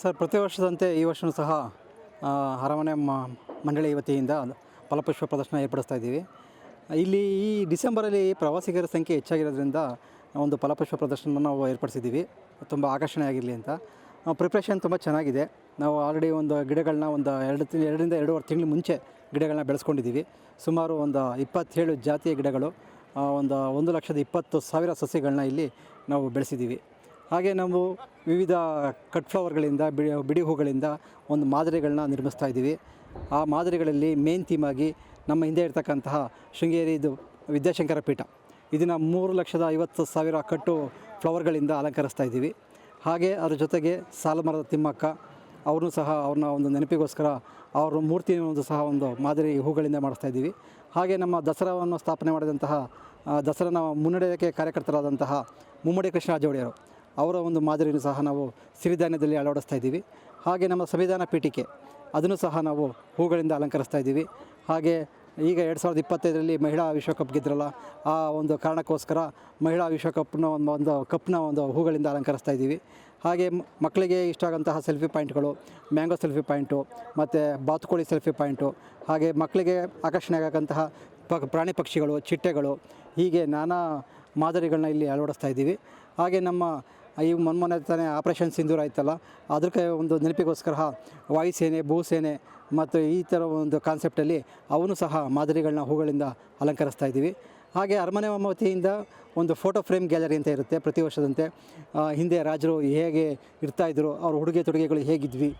Sir, ಪ್ರತಿ ವರ್ಷದಂತೆ ಈ ವರ್ಷವೂ ಸಹ ಅರಮನೆ ಮಂಡಳಿ ವತಿಯಿಂದ ಫಲಪುಷ್ಪ ಪ್ರದರ್ಶನ ಏರ್ಪಡಿಸ್ತಾ ಇದ್ದೀವಿ. ಇಲ್ಲಿ ಈ ಡಿಸೆಂಬರಲ್ಲಿ ಪ್ರವಾಸಿಗರ ಸಂಖ್ಯೆ ಹೆಚ್ಚಾಗಿರೋದ್ರಿಂದ ಒಂದು ಫಲಪುಷ್ಪ ಪ್ರದರ್ಶನ ನಾವು ಏರ್ಪಡಿಸಿದ್ದೀವಿ. ತುಂಬ ಆಕರ್ಷಣೆಯಾಗಿರಲಿ ಅಂತ. ಪ್ರಿಪ್ರೇಷನ್ ತುಂಬ ಚೆನ್ನಾಗಿದೆ. ನಾವು ಆಲ್ರೆಡಿ ಒಂದು ಗಿಡಗಳನ್ನ ಒಂದು ಎರಡು ತಿಂಗಳು, ಎರಡರಿಂದ ಎರಡೂವರೆ ತಿಂಗಳು ಮುಂಚೆ ಗಿಡಗಳನ್ನ ಬೆಳೆಸ್ಕೊಂಡಿದ್ದೀವಿ. ಸುಮಾರು ಒಂದು ಇಪ್ಪತ್ತೇಳು ಜಾತಿಯ ಗಿಡಗಳು ಒಂದು ಒಂದು ಲಕ್ಷದ ಇಪ್ಪತ್ತು ಸಾವಿರ ಸಸ್ಯಗಳನ್ನ ಇಲ್ಲಿ ನಾವು ಬೆಳೆಸಿದ್ದೀವಿ. ಹಾಗೆ ನಾವು ವಿವಿಧ ಕಟ್ ಫ್ಲವರ್ಗಳಿಂದ, ಬಿಡಿ ಬಿಡಿ ಹೂಗಳಿಂದ ಒಂದು ಮಾದರಿಗಳನ್ನ ನಿರ್ಮಿಸ್ತಾ ಇದ್ದೀವಿ. ಆ ಮಾದರಿಗಳಲ್ಲಿ ಮೇನ್ ಆಗಿ ನಮ್ಮ ಹಿಂದೆ ಇರ್ತಕ್ಕಂತಹ ಶೃಂಗೇರಿದು ವಿದ್ಯಾಶಂಕರ ಪೀಠ. ಇದನ್ನು ಮೂರು ಲಕ್ಷದ ಐವತ್ತು ಸಾವಿರ ಕಟ್ಟು ಫ್ಲವರ್ಗಳಿಂದ ಅಲಂಕರಿಸ್ತಾ ಇದ್ದೀವಿ. ಹಾಗೆ ಅದ್ರ ಜೊತೆಗೆ ಸಾಲಮರದ ತಿಮ್ಮಕ್ಕ, ಅವ್ರನ್ನೂ ಸಹ ಅವ್ರನ್ನ ಒಂದು ನೆನಪಿಗೋಸ್ಕರ ಅವ್ರ ಮೂರ್ತಿಯನ್ನು ಸಹ ಒಂದು ಮಾದರಿ ಹೂಗಳಿಂದ ಮಾಡಿಸ್ತಾ ಇದ್ದೀವಿ. ಹಾಗೆ ನಮ್ಮ ದಸರಾವನ್ನು ಸ್ಥಾಪನೆ ಮಾಡಿದಂತಹ ದಸರಾನ ಮುನ್ನಡೆಯೋಕ್ಕೆ ಕಾರ್ಯಕರ್ತರಾದಂತಹ ಮುಮ್ಮಡಿ ಕೃಷ್ಣರಾಜ ಒಡೆಯರು. ಅವರ ಒಂದು ಮಾದರಿಯನ್ನು ಸಹ ನಾವು ಸಿರಿಧಾನ್ಯದಲ್ಲಿ ಅಳವಡಿಸ್ತಾ ಇದ್ದೀವಿ. ಹಾಗೆ ನಮ್ಮ ಸಂವಿಧಾನ ಪೀಠಿಕೆ, ಅದನ್ನು ಸಹ ನಾವು ಹೂಗಳಿಂದ ಅಲಂಕರಿಸ್ತಾ ಇದ್ದೀವಿ. ಹಾಗೆ ಈಗ ಎರಡು ಸಾವಿರದ ಇಪ್ಪತ್ತೈದರಲ್ಲಿ ಮಹಿಳಾ ವಿಶ್ವಕಪ್ ಗೆದ್ರಲ್ಲ, ಆ ಒಂದು ಕಾರಣಕ್ಕೋಸ್ಕರ ಮಹಿಳಾ ವಿಶ್ವಕಪ್ನ ಒಂದು ಒಂದು ಕಪ್ನ ಒಂದು ಹೂಗಳಿಂದ ಅಲಂಕರಿಸ್ತಾ ಇದ್ದೀವಿ. ಹಾಗೆ ಮಕ್ಕಳಿಗೆ ಇಷ್ಟ ಆಗೋಂತಹ ಸೆಲ್ಫಿ ಪಾಯಿಂಟ್ಗಳು, ಮ್ಯಾಂಗೋ ಸೆಲ್ಫಿ ಪಾಯಿಂಟು, ಮತ್ತು ಬಾತುಕೋಳಿ ಸೆಲ್ಫಿ ಪಾಯಿಂಟು, ಹಾಗೆ ಮಕ್ಕಳಿಗೆ ಆಕರ್ಷಣೆ ಆಗಕ್ಕಂತಹ ಪ್ರಾಣಿ ಪಕ್ಷಿಗಳು, ಚಿಟ್ಟೆಗಳು, ಹೀಗೆ ನಾನಾ ಮಾದರಿಗಳನ್ನ ಇಲ್ಲಿ ಅಳವಡಿಸ್ತಾ ಇದ್ದೀವಿ. ಹಾಗೆ ನಮ್ಮ ಈ ಮೊನ್ಮೊನ್ನೆ ತಾನೇ ಆಪ್ರೇಷನ್ ಸಿಂಧೂರ್ ಆಯ್ತಲ್ಲ, ಅದಕ್ಕೆ ಒಂದು ನೆನಪಿಗೋಸ್ಕರ ವಾಯುಸೇನೆ, ಭೂಸೇನೆ ಮತ್ತು ಈ ಥರ ಒಂದು ಕಾನ್ಸೆಪ್ಟಲ್ಲಿ ಅವನು ಸಹ ಮಾದರಿಗಳನ್ನ ಹೂಗಳಿಂದ ಅಲಂಕರಿಸ್ತಾ ಇದ್ದೀವಿ. ಹಾಗೆ ಅರಮನೆ ವತಿಯಿಂದ ಒಂದು ಫೋಟೋ ಫ್ರೇಮ್ ಗ್ಯಾಲರಿ ಅಂತ ಇರುತ್ತೆ ಪ್ರತಿ ವರ್ಷದಂತೆ. ಹಿಂದೆ ರಾಜರು ಹೇಗೆ ಇರ್ತಾಯಿದ್ರು ಅವ್ರ ಉಡುಗೆ ತೊಡುಗೆಗಳು ಹೇಗಿದ್ವಿ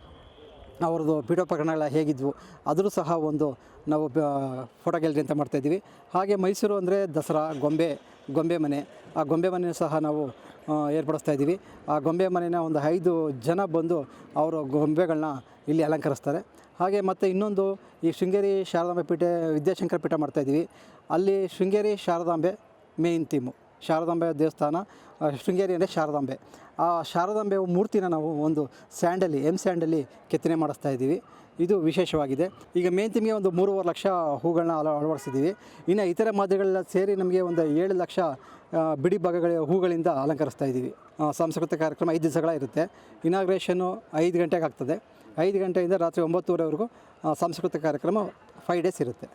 ಅವ್ರದ್ದು ಪೀಠೋಪಕರಣಗಳ ಹೇಗಿದ್ವು ಅದರೂ ಸಹ ಒಂದು ನಾವು ಫೋಟೋ ಗ್ಯಾಲರಿ ಅಂತ ಮಾಡ್ತಾಯಿದ್ದೀವಿ ಹಾಗೆ ಮೈಸೂರು ಅಂದರೆ ದಸರಾ, ಗೊಂಬೆ ಗೊಂಬೆ ಮನೆ. ಆ ಗೊಂಬೆ ಮನೆ ಸಹ ನಾವು ಏರ್ಪಡಿಸ್ತಾ ಇದ್ದೀವಿ. ಆ ಗೊಂಬೆ ಮನೆನ ಒಂದು ಐದು ಜನ ಬಂದು ಅವರು ಗೊಂಬೆಗಳನ್ನ ಇಲ್ಲಿ ಅಲಂಕರಿಸ್ತಾರೆ. ಹಾಗೆ ಮತ್ತು ಇನ್ನೊಂದು ಈ ಶೃಂಗೇರಿ ಶಾರದಾಂಬೆ ಪೀಠ, ವಿದ್ಯಾಶಂಕರ ಪೀಠ ಮಾಡ್ತಾಯಿದ್ದೀವಿ ಅಲ್ಲಿ ಶೃಂಗೇರಿ ಶಾರದಾಂಬೆ ಮೇನ್ ಥೀಮು ಶಾರದಾಂಬೆ ದೇವಸ್ಥಾನ ಶೃಂಗೇರಿ ಅಂದರೆ ಶಾರದಾಂಬೆ. ಆ ಶಾರದಾಂಬೆ ಮೂರ್ತಿನ ನಾವು ಒಂದು ಸ್ಯಾಂಡಲ್ಲಿ, ಎಂ ಸ್ಯಾಂಡಲ್ಲಿ ಕೆತ್ತನೆ ಮಾಡಿಸ್ತಾ ಇದ್ದೀವಿ. ಇದು ವಿಶೇಷವಾಗಿದೆ. ಈಗ ಮೇನ್ ತಿಮ್ಗೆ ಒಂದು ಮೂರುವರೆ ಲಕ್ಷ ಹೂಗಳನ್ನ ಅಳ, ಅಳವಡಿಸಿದ್ದೀವಿ. ಇನ್ನು ಇತರ ಮಾದರಿಗಳೆಲ್ಲ ಸೇರಿ ನಮಗೆ ಒಂದು ಏಳು ಲಕ್ಷ ಬಿಡಿ ಭಾಗಗಳ ಹೂಗಳಿಂದ ಅಲಂಕರಿಸ್ತಾ ಇದ್ದೀವಿ. ಸಾಂಸ್ಕೃತಿಕ ಕಾರ್ಯಕ್ರಮ ಐದು ದಿವಸಗಳ ಇರುತ್ತೆ. ಇನಾಗ್ರೇಷನ್ನು ಐದು ಗಂಟೆಗೆ ಆಗ್ತದೆ. ಐದು ಗಂಟೆಯಿಂದ ರಾತ್ರಿ ಒಂಬತ್ತುವರೆವರೆಗೂ ಸಾಂಸ್ಕೃತಿಕ ಕಾರ್ಯಕ್ರಮ ಫೈವ್ ಡೇಸ್ ಇರುತ್ತೆ.